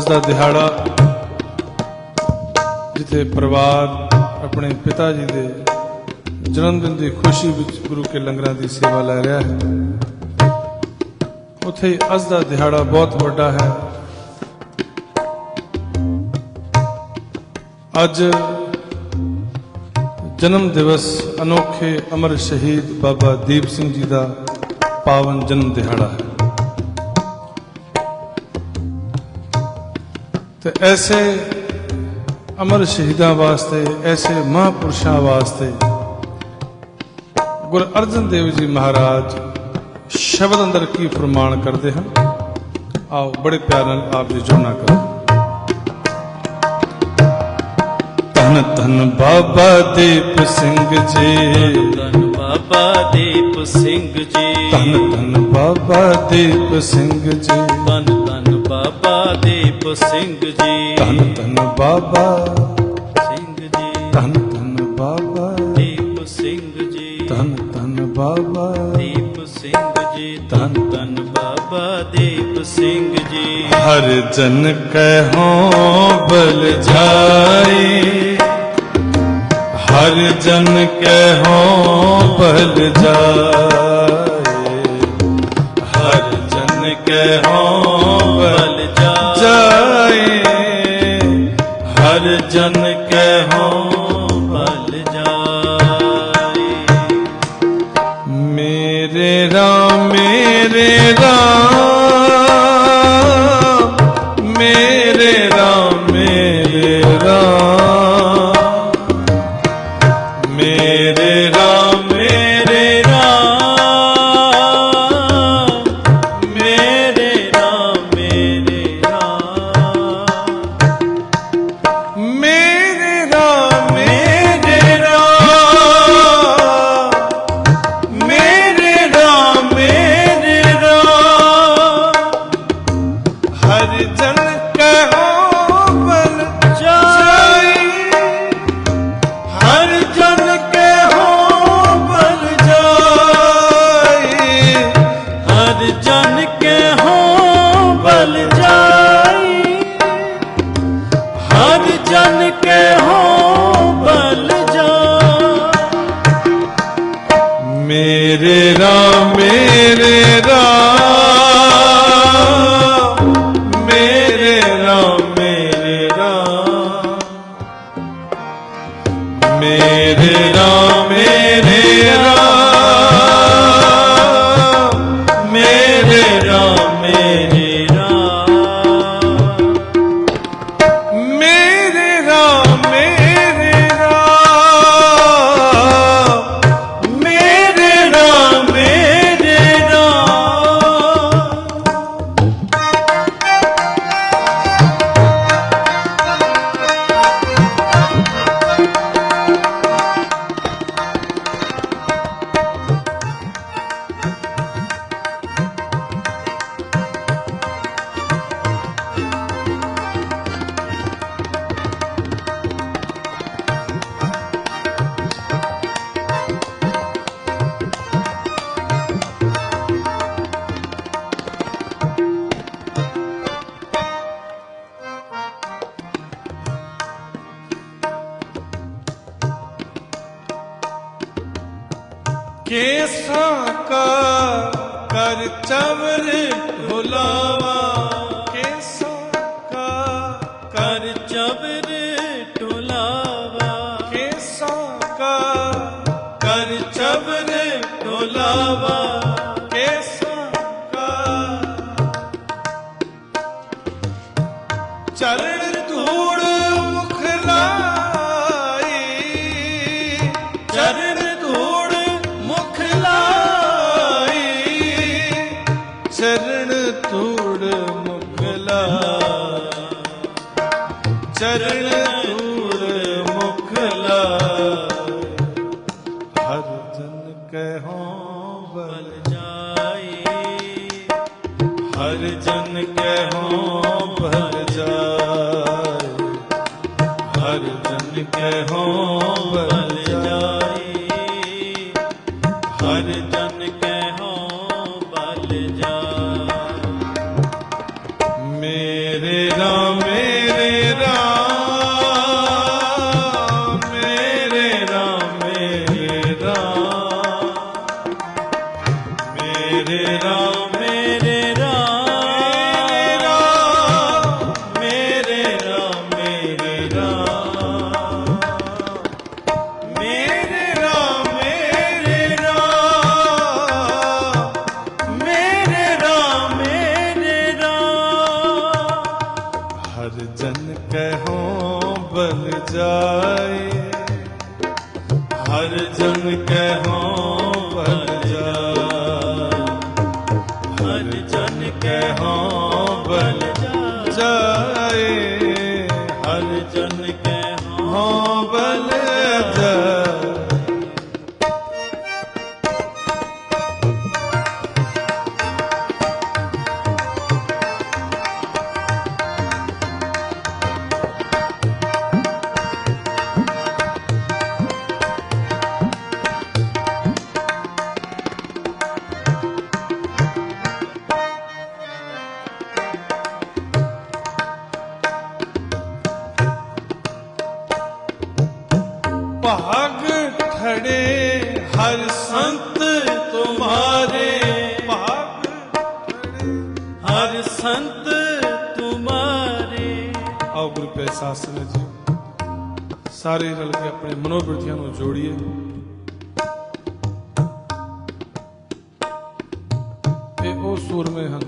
ਅੱਜ ਦਾ ਦਿਹਾੜਾ, ਜਿੱਥੇ ਪਰਿਵਾਰ ਆਪਣੇ ਪਿਤਾ ਜੀ ਦੇ ਜਨਮ ਦਿਨ ਦੀ ਖੁਸ਼ੀ ਵਿੱਚ ਗੁਰੂ ਕੇ ਲੰਗਰਾਂ ਦੀ ਸੇਵਾ ਲੈ ਰਿਹਾ ਹੈ। ਉੱਥੇ ਅੱਜ ਦਾ ਦਿਹਾੜਾ ਬਹੁਤ ਵੱਡਾ ਹੈ। ਅੱਜ ਜਨਮ ਦਿਵਸ ਅਨੋਖੇ ਅਮਰ ਸ਼ਹੀਦ ਬਾਬਾ ਦੀਪ ਸਿੰਘ ਜੀ ਦਾ ਪਾਵਨ ਜਨਮ ਦਿਹਾੜਾ ਹੈ। ਤੇ ਐਸੇ ਅਮਰ ਸ਼ਹੀਦਾਂ ਵਾਸਤੇ ਐਸੇ ਮਹਾਪੁਰਸ਼ਾਂ ਵਾਸਤੇ ਗੁਰੂ ਅਰਜਨ ਦੇਵ ਜੀ ਮਹਾਰਾਜ ਸ਼ਬਦ ਅੰਦਰ ਕੀ ਫਰਮਾਨ ਕਰਦੇ ਹਨ? ਆਓ ਬੜੇ ਪਿਆਰ ਨਾਲ ਆਪ ਜੀ ਜੁੜਨਾ ਕਰੋ। ਧੰਨ ਧੰਨ ਬਾਬਾ ਦੀਪ ਸਿੰਘ ਜੀ। ਧੰਨ ਬਾਬਾ ਦੀਪ ਸਿੰਘ ਜੀ। ਧੰਨ ਧੰਨ ਬਾਬਾ ਦੀਪ ਸਿੰਘ ਜੀ। ਬਾਬਾ ਦੀਪ ਸਿੰਘ ਜੀ। ਧੰਨ ਧੰਨ ਬਾਬਾ। ਸਿੰਘ ਜੀ। ਧੰਨ ਧੰਨ ਬਾਬਾ। ਦੀਪ ਸਿੰਘ ਜੀ। ਧੰਨ ਧੰਨ ਬਾਬਾ। ਦੀਪ ਸਿੰਘ ਜੀ। ਧੰਨ ਧੰਨ ਬਾਬਾ ਦੀਪ ਸਿੰਘ ਜੀ। ਹਰ ਜਨ ਕਹਿ ਬਲ ਜਾਈ ਹਰ ਜਨ ਕਹਿ ਬਲ ਜਾਏ। ਹਰ ਜਨ ਕਹਿ Rame Re Rame Re Rame ਸਾਕਾ ਕਰ ਚਵਰ ਭੁਲਾਵਾ चरण ਗੁਰੂ ਪੈ ਜੀ ਸਾਰੇ ਰਲ ਕੇ ਆਪਣੇ ਮਨੋਬਿਰਤੀਆਂ ਨੂੰ ਜੋੜੀਏ। ਇਹ ਉਹ ਸੂਰਮੇ ਹਨ,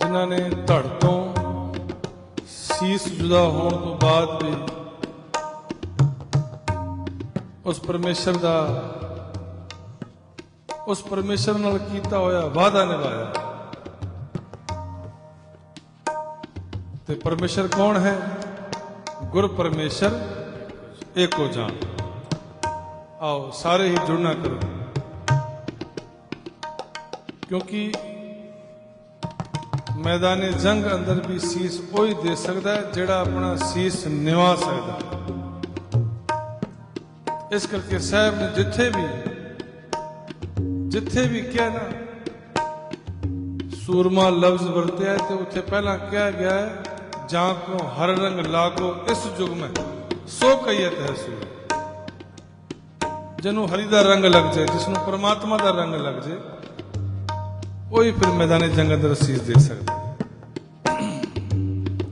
ਜਿਨ੍ਹਾਂ ਨੇ ਧੜ ਤੋਂ ਸੀਸ ਜੁਦਾ ਹੋਣ ਤੋਂ ਬਾਅਦ ਵੀ ਉਸ ਪਰਮੇਸ਼ਰ ਦਾ, ਉਸ ਪਰਮੇਸ਼ਰ ਨਾਲ ਕੀਤਾ ਹੋਇਆ ਵਾਅਦਾ ਨਿਭਾਇਆ। ਪਰਮੇਸ਼ਰ ਕੌਣ ਹੈ? ਗੁਰ ਪਰਮੇਸ਼ਰ, ਏਕੋ ਜਾਣ ਆਓ, ਸਾਰੇ ਹੀ ਜੁੜਨਾ ਕਰੋ। ਕਿਉਂਕਿ ਮੈਦਾਨੇ ਜੰਗ ਅੰਦਰ ਵੀ ਸੀਸ ਉਹੀ ਦੇ ਸਕਦਾ ਹੈ ਜਿਹੜਾ ਆਪਣਾ ਸੀਸ ਨਿਵਾ ਸਕਦਾ ਹੈ। ਇਸ ਕਰਕੇ ਸਾਹਿਬ ਨੇ ਜਿੱਥੇ ਵੀ ਜਿੱਥੇ ਵੀ ਕਿਹਾ ਨਾ, ਸੂਰਮਾ ਲਫ਼ਜ਼ ਵਰਤਿਆ ਤੇ ਉੱਥੇ ਪਹਿਲਾਂ ਕਿਹਾ ਗਿਆ ਹੈ ਜਾਂ ਕੋ ਹਰ ਰੰਗ ਲਾਗੋ, ਇਸ ਯੁਗ ਮੈਂ ਸੋ ਕਹੀਏ ਹੈ ਜਿਹਨੂੰ ਹਰੀ ਦਾ ਰੰਗ ਲੱਗ ਜਾਏ ਜਿਸ ਨੂੰ ਪਰਮਾਤਮਾ ਦਾ ਰੰਗ ਲੱਗ ਜਾਏ, ਉਹੀ ਫਿਰ ਮੈਦਾਨੇ ਜੰਗ ਅੰਦਰ ਦੇ ਸਕਦਾ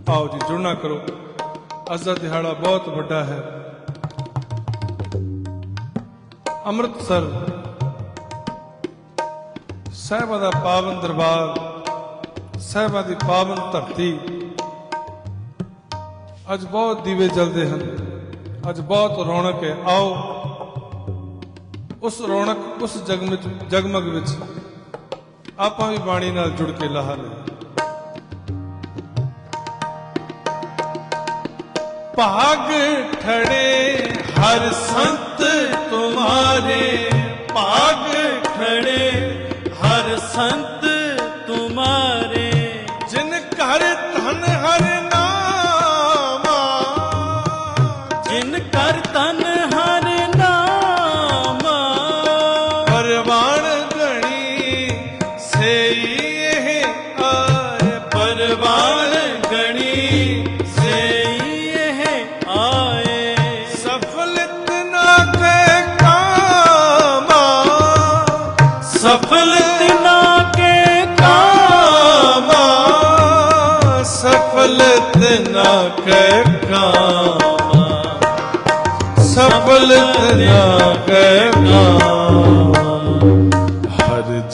ਆਓ ਜੀ, ਜੁੜਨਾ ਕਰੋ। ਅੱਜ ਦਾ ਦਿਹਾੜਾ ਬਹੁਤ ਵੱਡਾ ਹੈ। ਅੰਮ੍ਰਿਤਸਰ ਸਾਹਿਬਾਂ ਦਾ ਪਾਵਨ ਦਰਬਾਰ, ਸਾਹਿਬਾਂ ਦੀ ਪਾਵਨ ਧਰਤੀ ਅੱਜ ਬਹੁਤ ਦੀਵੇ ਜਲਦੇ ਹਨ। ਅੱਜ ਬਹੁਤ ਰੌਣਕ ਹੈ। ਆਓ। ਉਸ ਰੌਣਕ, ਉਸ ਜਗਮਗ ਜਗਮਗ ਵਿੱਚ ਆਪਾਂ ਵੀ ਬਾਣੀ ਨਾਲ ਜੁੜ ਕੇ ਲਾਹਾ ਲਈਏ ਭਾਗ ਠੜੇ ਹਰ ਸੰਤ ਤੁਮਾਰੇ। ਭਾਗ ਖੜੇ ਹਰ ਸੰਤ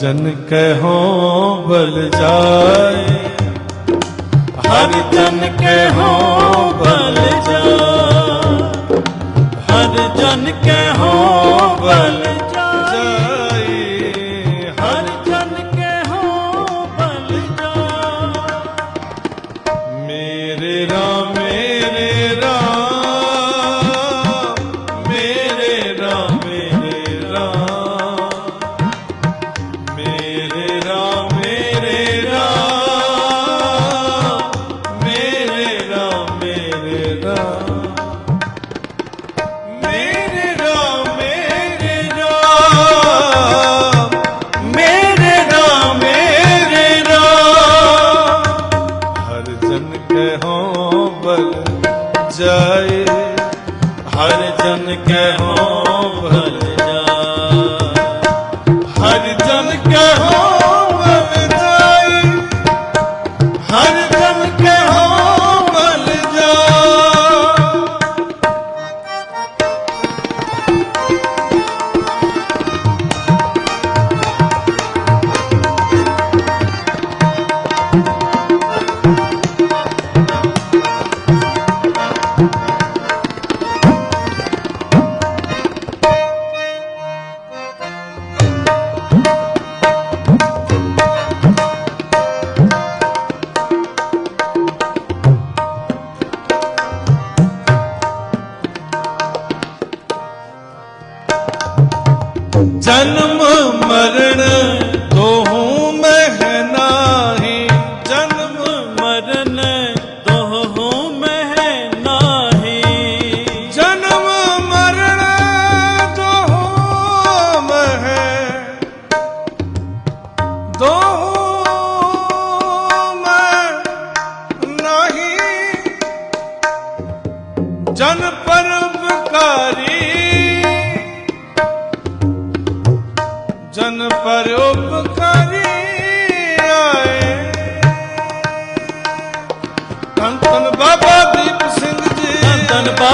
जन कहो बल जाए हर जन कहो बल जाए हर जन कहो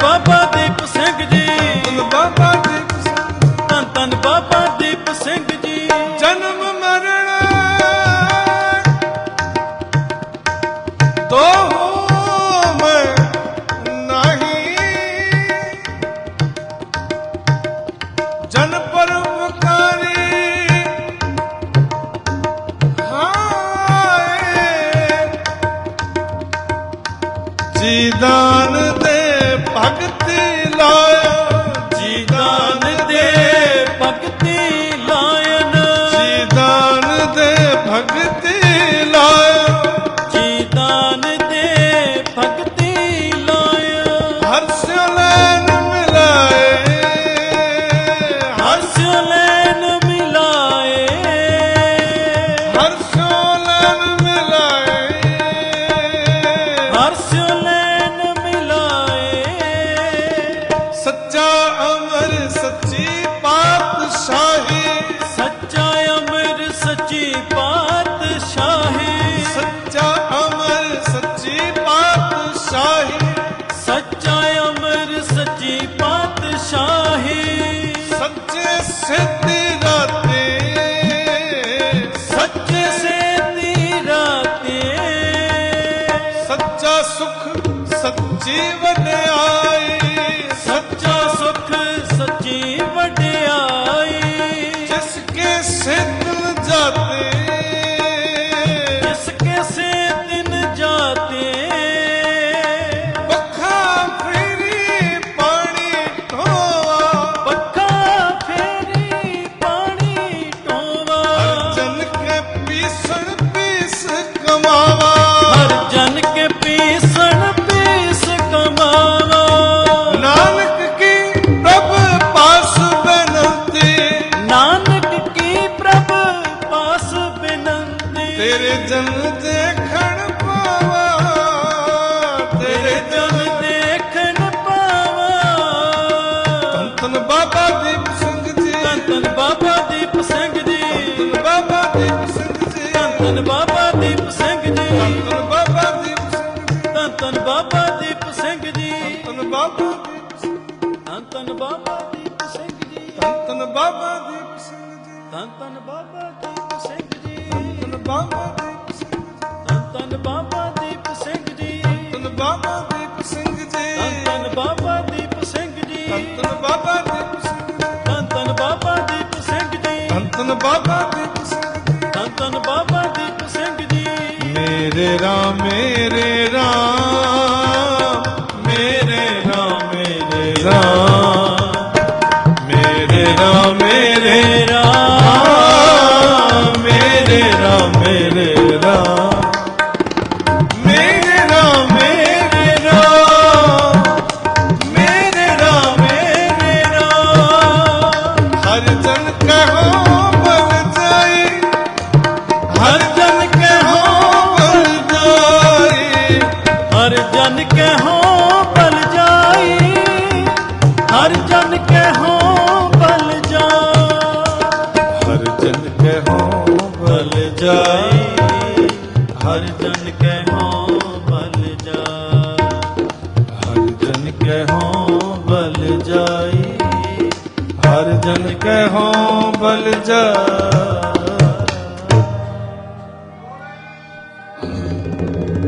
Baba ਪਾਤਸ਼ਾਹੀ। ਸੱਚਾ ਅਮਰ ਸੱਚੀ ਪਾਤਸ਼ਾਹੀ। ਸੱਚਾ ਅਮਰ ਸੱਚੀ ਪਾਤਸ਼ਾਹੀ। ਸੱਚੇ ਸਿੱਧ ਰਾਤੇ। ਸੱਚੇ ਸਿੱਧ ਰਾਤੇ। ਸੱਚਾ ਸੁਖ ਸੱਚੀ ਵਡਿਆਈ। ਬਾਬਾ ਦੀਪ ਸਿੰਘ ਜੀ ਧੰਨ ਬਾਬਾ ਦੀਪ ਸਿੰਘ ਜੀ ਧੰਨ ਬਾਬਾ ਦੀਪ ਸਿੰਘ ਜੀ ਧੰਨ ਬਾਬਾ ਦੀਪ ਸਿੰਘ ਜੀ ਦੀਪ ਸਿੰਘ ਜੀ ਧੰਨ ਬਾਬਾ ਦੀਪ ਸਿੰਘ ਜੀ ਧੰਨ ਬਾਬਾ ਦੀਪ ਸਿੰਘ ਜੀ ਧੰਨ ਬਾਬਾ ਦੀਪ ਸਿੰਘ ਧੰਨ ਧੰਨ ਬਾਬਾ ਦੀਪ ਸਿੰਘ ਜੀ ਧੰਨ ਬਾਬਾ ਦੀਪ ਸਿੰਘ ਜੀ ਬਾਬਾ ਦੀਪ ਸਿੰਘ ਜੀ ਮੇਰੇ ਰਾਮ ਮੇਰੇ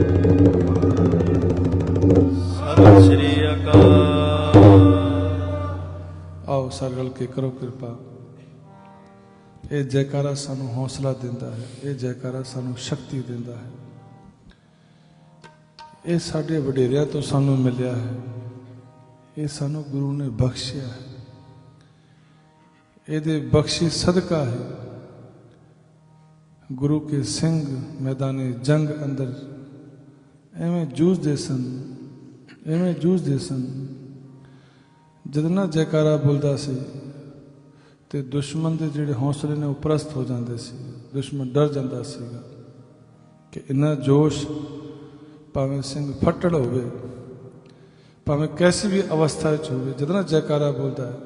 ਸਤਿ ਸ੍ਰੀ ਅਕਾਲ। ਆਓ ਸਰਗਲ ਕੇ ਕਰੋ ਕਿਰਪਾ। ਇਹ ਜੈਕਾਰਾ ਸਾਨੂੰ ਹੌਸਲਾ ਦਿੰਦਾ ਹੈ, ਇਹ ਜੈਕਾਰਾ ਸਾਨੂੰ ਸ਼ਕਤੀ ਦਿੰਦਾ ਹੈ। ਇਹ ਸਾਡੇ ਵਡੇਰਿਆਂ ਤੋਂ ਸਾਨੂੰ ਮਿਲਿਆ ਹੈ। ਇਹ ਸਾਨੂੰ ਗੁਰੂ ਨੇ ਬਖਸ਼ਿਆ ਹੈ। ਇਹਦੇ ਬਖਸ਼ੀ ਸਦਕਾ ਹੈ। ਗੁਰੂ ਕੇ ਸਿੰਘ ਮੈਦਾਨੇ ਜੰਗ ਅੰਦਰ ਐਵੇਂ ਜੂਝਦੇ ਸਨ, ਐਵੇਂ ਜੂਝਦੇ ਸਨ। ਜਦ ਜੈਕਾਰਾ ਬੋਲਦਾ ਸੀ ਤੇ ਦੁਸ਼ਮਣ ਦੇ ਜਿਹੜੇ ਹੌਸਲੇ ਨੇ ਉਹ ਪ੍ਰਸਤ ਹੋ ਜਾਂਦੇ ਸੀ, ਦੁਸ਼ਮਣ ਡਰ ਜਾਂਦਾ ਸੀਗਾ ਕਿ ਇੰਨਾ ਜੋਸ਼ ਭਾਵੇਂ ਸਿੰਘ ਫੱਟੜ ਹੋਵੇ, ਭਾਵੇਂ ਕੈਸੀ ਵੀ ਅਵਸਥਾ ਵਿੱਚ ਹੋਵੇ, ਜਦ ਜੈਕਾਰਾ ਬੋਲਦਾ ਹੈ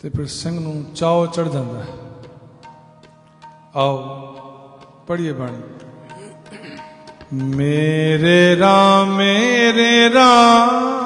ਤੇ ਫਿਰ ਸਿੰਘ ਨੂੰ ਚਾਓ ਚੜ ਜਾਂਦਾ ਹੈ। ਆਓ, ਪੜ੍ਹੀਏ ਬਾਣੀ। ਮੇਰੇ ਰਾਮ ਮੇਰੇ ਰਾਮ।